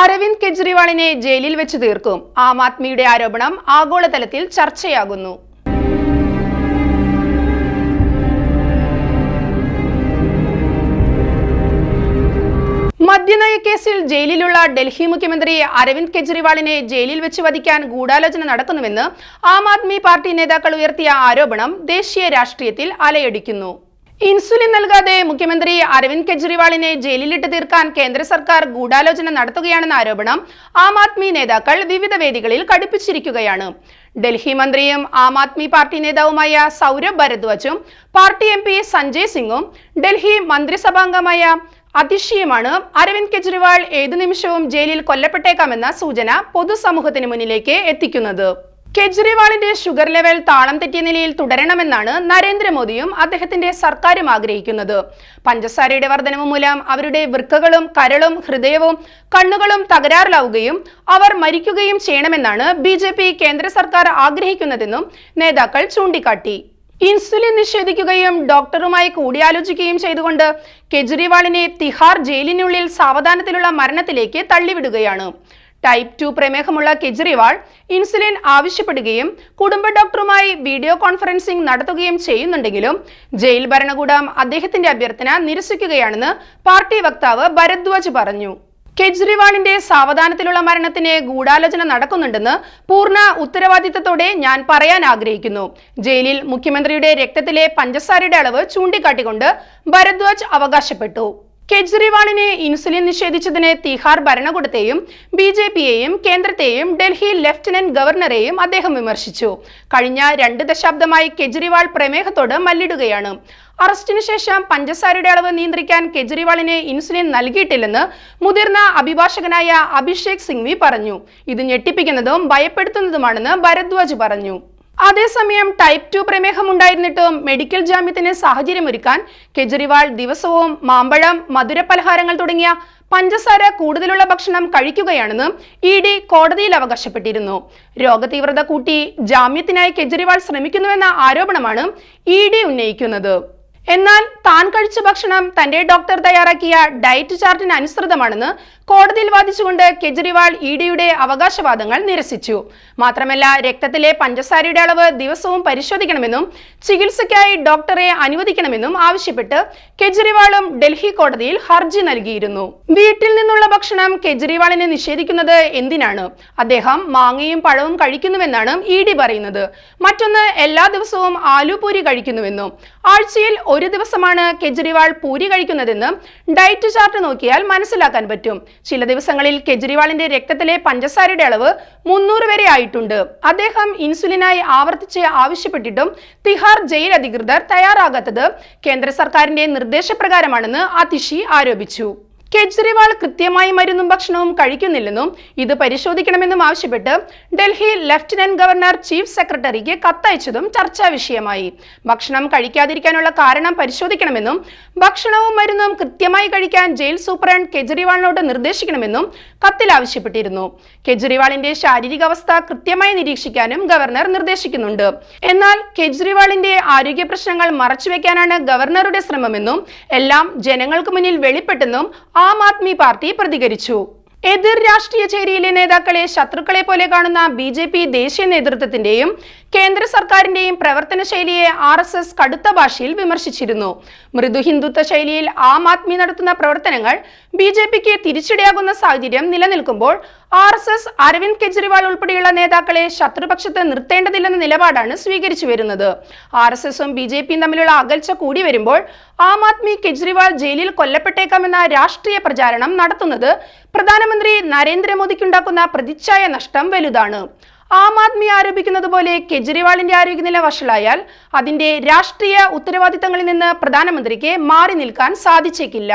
അരവിന്ദ് കെജ്രിവാളിനെ ജയിലിൽ വെച്ച് തീർക്കും. ആം ആദ്മിയുടെ ആരോപണം ആഗോളതലത്തിൽ ചർച്ചയാകുന്നു. മദ്യനയ കേസിൽ ജയിലിലുള്ള ഡൽഹി മുഖ്യമന്ത്രി അരവിന്ദ് കെജ്രിവാളിനെ ജയിലിൽ വെച്ച് വധിക്കാൻ ഗൂഢാലോചന നടക്കുന്നുവെന്ന് ആം ആദ്മി പാർട്ടി നേതാക്കൾ ഉയർത്തിയ ആരോപണം ദേശീയ രാഷ്ട്രീയത്തിൽ അലയടിക്കുന്നു. ഇൻസുലിൻ നൽകാതെ മുഖ്യമന്ത്രി അരവിന്ദ് കെജ്രിവാളിനെ ജയിലിലിട്ട് തീർക്കാൻ കേന്ദ്ര സർക്കാർ ഗൂഢാലോചന നടത്തുകയാണെന്ന ആരോപണം ആം ആദ്മി നേതാക്കൾ വിവിധ വേദികളിൽ കടുപ്പിച്ചിരിക്കുകയാണ്. ഡൽഹി മന്ത്രിയും ആം ആദ്മി പാർട്ടി നേതാവുമായ സൗരഭ് ഭരദ്വാജും പാർട്ടി എം പി സഞ്ജയ് സിംഗും ഡൽഹി മന്ത്രിസഭാംഗമായ അതിശയമാണ് അരവിന്ദ് കെജ്രിവാൾ ഏതു നിമിഷവും ജയിലിൽ കൊല്ലപ്പെട്ടേക്കാമെന്ന സൂചന പൊതുസമൂഹത്തിന് മുന്നിലേക്ക് എത്തിക്കുന്നത്. കെജ്രിവാളിന്റെ ഷുഗർ ലെവൽ താളം തെറ്റിയ നിലയിൽ തുടരണമെന്നാണ് നരേന്ദ്രമോദിയും അദ്ദേഹത്തിന്റെ സർക്കാരും ആഗ്രഹിക്കുന്നത്. പഞ്ചസാരയുടെ വർധനവ് മൂലം അവരുടെ വൃക്കകളും കരളും ഹൃദയവും കണ്ണുകളും തകരാറിലാവുകയും അവർ മരിക്കുകയും ചെയ്യണമെന്നാണ് ബി കേന്ദ്ര സർക്കാർ ആഗ്രഹിക്കുന്നതെന്നും നേതാക്കൾ ചൂണ്ടിക്കാട്ടി. ഇൻസുലിൻ നിഷേധിക്കുകയും ഡോക്ടറുമായി കൂടിയാലോചിക്കുകയും ചെയ്തുകൊണ്ട് കെജ്രിവാളിനെ തിഹാർ ജയിലിനുള്ളിൽ സാവധാനത്തിലുള്ള മരണത്തിലേക്ക് തള്ളിവിടുകയാണ്. ടൈപ്പ് ടു പ്രമേഹമുള്ള കെജ്രിവാൾ ഇൻസുലിൻ ആവശ്യപ്പെടുകയും കുടുംബ ഡോക്ടറുമായി വീഡിയോ കോൺഫറൻസിംഗ് നടത്തുകയും ചെയ്യുന്നുണ്ടെങ്കിലും ജയിൽ ഭരണകൂടം അദ്ദേഹത്തിന്റെ അഭ്യർത്ഥന നിരസിക്കുകയാണെന്ന് പാർട്ടി വക്താവ് ഭരദ്വാജ് പറഞ്ഞു. കെജ്രിവാളിന്റെ സാവധാനത്തിലുള്ള മരണത്തിന് ഗൂഢാലോചന നടക്കുന്നുണ്ടെന്ന് പൂർണ ഉത്തരവാദിത്തത്തോടെ ഞാൻ പറയാൻ ആഗ്രഹിക്കുന്നു. ജയിലിൽ മുഖ്യമന്ത്രിയുടെ രക്തത്തിലെ പഞ്ചസാരയുടെ അളവ് ചൂണ്ടിക്കാട്ടിക്കൊണ്ട് ഭരദ്വാജ് അവകാശപ്പെട്ടു. കെജ്രിവാളിനെ ഇൻസുലിൻ നിഷേധിച്ചതിന് തിഹാർ ഭരണകൂടത്തെയും ബി ജെ പിയെയും കേന്ദ്രത്തെയും ഡൽഹി ലഫ്റ്റനന്റ് ഗവർണറെയും അദ്ദേഹം വിമർശിച്ചു. കഴിഞ്ഞ രണ്ട് ദശാബ്ദമായി കെജ്രിവാൾ പ്രമേഹത്തോട് മല്ലിടുകയാണ്. അറസ്റ്റിന് ശേഷം പഞ്ചസാരയുടെ അളവ് നിയന്ത്രിക്കാൻ കെജ്രിവാളിന് ഇൻസുലിൻ നൽകിയിട്ടില്ലെന്ന് മുതിർന്ന അഭിഭാഷകനായ അഭിഷേക് സിംഗ്വി പറഞ്ഞു. ഇത് ഞെട്ടിപ്പിക്കുന്നതും ഭയപ്പെടുത്തുന്നതുമാണെന്ന് ഭരദ്വാജ് പറഞ്ഞു. അതേസമയം ടൈപ്പ് ടു പ്രമേഹം ഉണ്ടായിരുന്നിട്ടും മെഡിക്കൽ ജാമ്യത്തിന് സാഹചര്യമൊരുക്കാൻ കെജ്രിവാൾ ദിവസവും മാമ്പഴം മധുര പലഹാരങ്ങൾ തുടങ്ങിയ പഞ്ചസാര കൂടുതലുള്ള ഭക്ഷണം കഴിക്കുകയാണെന്ന് ഇ ഡി കോടതിയിൽ അവകാശപ്പെട്ടിരുന്നു. രോഗതീവ്രത കൂട്ടി ജാമ്യത്തിനായി കെജ്രിവാൾ ശ്രമിക്കുന്നുവെന്ന ആരോപണമാണ് ഇ ഡി ഉന്നയിക്കുന്നത്. എന്നാൽ താൻ കഴിച്ച ഭക്ഷണം തന്റെ ഡോക്ടർ തയ്യാറാക്കിയ ഡയറ്റ് ചാർട്ടിന് അനുസൃതമാണെന്ന് കോടതിയിൽ വാദിച്ചുകൊണ്ട് കെജ്രിവാൾ ഇഡിയുടെ ഡിയുടെ അവകാശവാദങ്ങൾ നിരസിച്ചു. മാത്രമല്ല രക്തത്തിലെ പഞ്ചസാരയുടെ അളവ് ദിവസവും പരിശോധിക്കണമെന്നും ചികിത്സയ്ക്കായി ഡോക്ടറെ അനുവദിക്കണമെന്നും ആവശ്യപ്പെട്ട് കെജ്രിവാളും ഡൽഹി കോടതിയിൽ ഹർജി നൽകിയിരുന്നു. വീട്ടിൽ നിന്നുള്ള ഭക്ഷണം കെജ്രിവാളിനെ നിഷേധിക്കുന്നത് എന്തിനാണ്? അദ്ദേഹം മാങ്ങയും പഴവും കഴിക്കുന്നുവെന്നാണ് ഇ ഡി പറയുന്നത്. മറ്റൊന്ന് എല്ലാ ദിവസവും ആലുപൂരി കഴിക്കുന്നുവെന്നും ആഴ്ചയിൽ ഒരു ദിവസമാണ് കെജ്രിവാൾ പൂരി കഴിക്കുന്നതെന്ന് ഡയറ്റ് ചാർട്ട് നോക്കിയാൽ മനസ്സിലാക്കാൻ പറ്റും. ചില ദിവസങ്ങളിൽ കെജ്രിവാളിന്റെ രക്തത്തിലെ പഞ്ചസാരയുടെ അളവ് മുന്നൂറ് വരെ ആയിട്ടുണ്ട്. അദ്ദേഹം ഇൻസുലിനായി ആവർത്തിച്ച് ആവശ്യപ്പെട്ടിട്ടും തിഹാർ ജയിൽ അധികൃതർ തയ്യാറാകാത്തത് കേന്ദ്ര സർക്കാരിന്റെ നിർദ്ദേശപ്രകാരമാണെന്ന് അതിഷി ആരോപിച്ചു. കെജ്രിവാൾ കൃത്യമായി മരുന്നും ഭക്ഷണവും കഴിക്കുന്നില്ലെന്നും ഇത് പരിശോധിക്കണമെന്നും ആവശ്യപ്പെട്ട് ഡൽഹി ലഫ്റ്റനന്റ് ഗവർണർ ചീഫ് സെക്രട്ടറിക്ക് കത്തയച്ചതും ചർച്ചാ വിഷയമായി. ഭക്ഷണം കഴിക്കാതിരിക്കാനുള്ള കാരണം പരിശോധിക്കണമെന്നും ഭക്ഷണവും മരുന്നും കൃത്യമായി കഴിക്കാൻ ജയിൽ സൂപ്രണ്ട് കെജ്രിവാളിനോട് നിർദ്ദേശിക്കണമെന്നും കത്തിൽ ആവശ്യപ്പെട്ടിരുന്നു. കെജ്രിവാളിന്റെ ശാരീരികാവസ്ഥ കൃത്യമായി നിരീക്ഷിക്കാനും ഗവർണർ നിർദ്ദേശിക്കുന്നുണ്ട്. എന്നാൽ കെജ്രിവാളിന്റെ ആരോഗ്യ പ്രശ്നങ്ങൾ മറച്ചുവെക്കാനാണ് ഗവർണറുടെ ശ്രമമെന്നും എല്ലാം ജനങ്ങൾക്ക് മുന്നിൽ വെളിപ്പെട്ടെന്നും ആം ആദ്മി പാർട്ടി പ്രതികരിച്ചു. എതിർ രാഷ്ട്രീയ ചേരിയിലെ നേതാക്കളെ ശത്രുക്കളെ പോലെ കാണുന്ന ബി ദേശീയ നേതൃത്വത്തിന്റെയും കേന്ദ്ര സർക്കാരിന്റെയും പ്രവർത്തന ശൈലിയെ ആർ എസ് എസ് കടുത്ത ഭാഷയിൽ വിമർശിച്ചിരുന്നു. മൃദു ഹിന്ദുത്വ ശൈലിയിൽ ആം ആദ്മി നടത്തുന്ന പ്രവർത്തനങ്ങൾ ബി ജെ പിക്ക് തിരിച്ചടിയാകുന്ന സാഹചര്യം നിലനിൽക്കുമ്പോൾ R S S Arvind Kejriwal ഉൾപ്പെടെയുള്ള നേതാക്കളെ ശത്രുപക്ഷത്ത് നിർത്തേണ്ടതില്ലെന്ന നിലപാടാണ് സ്വീകരിച്ചു വരുന്നത്. ആർ എസ് എസും ബി ജെ പിയും തമ്മിലുള്ള അകൽച്ച കൂടി വരുമ്പോൾ ആം ആദ്മി കെജ്രിവാൾ ജയിലിൽ കൊല്ലപ്പെട്ടേക്കാമെന്ന രാഷ്ട്രീയ പ്രചാരണം നടത്തുന്നത് പ്രധാനമന്ത്രി നരേന്ദ്രമോദിക്കുണ്ടാക്കുന്ന പ്രതിച്ഛായ നഷ്ടം വലുതാണ്. ആം ആദ്മി ആരോപിക്കുന്നത് പോലെ കെജ്രിവാളിന്റെ ആരോഗ്യനില വഷളായാൽ അതിന്റെ രാഷ്ട്രീയ ഉത്തരവാദിത്തങ്ങളിൽ നിന്ന് പ്രധാനമന്ത്രിക്ക് മാറി നിൽക്കാൻ സാധിച്ചേക്കില്ല.